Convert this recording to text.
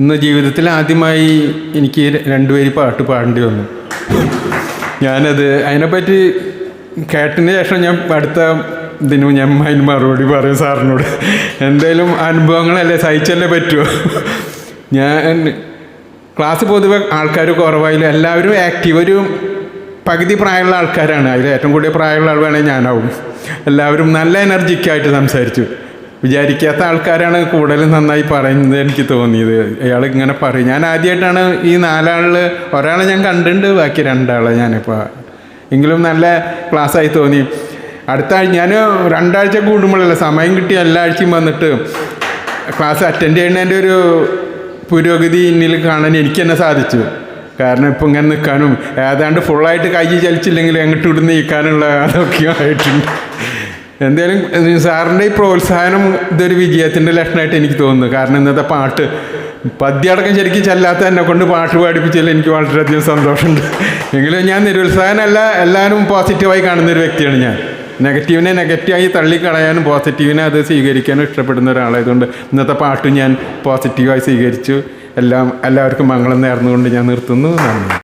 ഇന്ന് ജീവിതത്തിൽ ആദ്യമായി എനിക്ക് രണ്ടുപേര് പാട്ട് പാടേണ്ടി വന്നു. ഞാനത് അതിനെപ്പറ്റി കേട്ടതിന് ശേഷം ഞാൻ അടുത്ത ഇതിന് ഞാൻ അതിന് മറുപടി പറയും സാറിനോട്. എന്തായാലും അനുഭവങ്ങളല്ലേ സഹിച്ചല്ലേ പറ്റുമോ ഞാൻ ക്ലാസ് പൊതുവെ ആൾക്കാർ കുറവായാലും എല്ലാവരും ആക്റ്റീവ് ഒരു പകുതി പ്രായമുള്ള ആൾക്കാരാണ്. അതിൽ ഏറ്റവും കൂടുതൽ പ്രായമുള്ള ആൾ വേണമെങ്കിൽ ഞാനാവും. എല്ലാവരും നല്ല എനർജിക്കായിട്ട് സംസാരിച്ചു. വിചാരിക്കാത്ത ആൾക്കാരാണ് കൂടുതലും നന്നായി പറയുന്നത് എനിക്ക് തോന്നിയത്. അയാൾ ഇങ്ങനെ പറയും. ഞാൻ ആദ്യമായിട്ടാണ് ഈ നാലാളിൽ ഒരാളെ ഞാൻ കണ്ടിട്ടുണ്ട് ബാക്കി രണ്ടാളെ ഞാനിപ്പോൾ എങ്കിലും നല്ല ക്ലാസ്സായി തോന്നി. അടുത്ത ആഴ്ച ഞാൻ രണ്ടാഴ്ച കൂടുമ്പോഴല്ല സമയം കിട്ടി എല്ലാ ആഴ്ചയും വന്നിട്ട് ക്ലാസ് അറ്റൻഡ് ചെയ്യുന്നതിന്റെ ഒരു പുരോഗതി ഇന്നിൽ കാണാൻ എനിക്ക് തന്നെ സാധിച്ചു. കാരണം ഇപ്പം ഇങ്ങനെ നിൽക്കാനും ഏതാണ്ട് ഫുള്ളായിട്ട് കൈ ചലിച്ചില്ലെങ്കിൽ എങ്ങോട്ട് ഇവിടുന്ന് നീക്കാനുള്ള അതൊക്കെ ആയിട്ടുണ്ട്. എന്തായാലും സാറിന്റെ ഈ പ്രോത്സാഹനം ഇതൊരു വിജയത്തിന്റെ ലക്ഷണമായിട്ട് എനിക്ക് തോന്നുന്നു. കാരണം ഇന്നത്തെ പാട്ട് പദ്യടക്കം ശരിക്കും ചെല്ലാത്ത എന്നെ കൊണ്ട് പാട്ട് പാടിപ്പിച്ചതിൽ എനിക്ക് വളരെയധികം സന്തോഷമുണ്ട്. എങ്കിലും ഞാൻ നിരുത്സാഹനമല്ല എല്ലാവരും പോസിറ്റീവായി കാണുന്ന ഒരു വ്യക്തിയാണ് ഞാൻ. നെഗറ്റീവിനെ നെഗറ്റീവായി തള്ളിക്കളയാനും പോസിറ്റീവിനെ അത് സ്വീകരിക്കാനും ഇഷ്ടപ്പെടുന്ന ഒരാളായതുകൊണ്ട് ഇന്നത്തെ പാട്ട് ഞാൻ പോസിറ്റീവായി സ്വീകരിച്ചു. എല്ലാം എല്ലാവർക്കും മംഗളം നേർന്നുകൊണ്ട് ഞാൻ നിർത്തുന്നു. നന്ദി.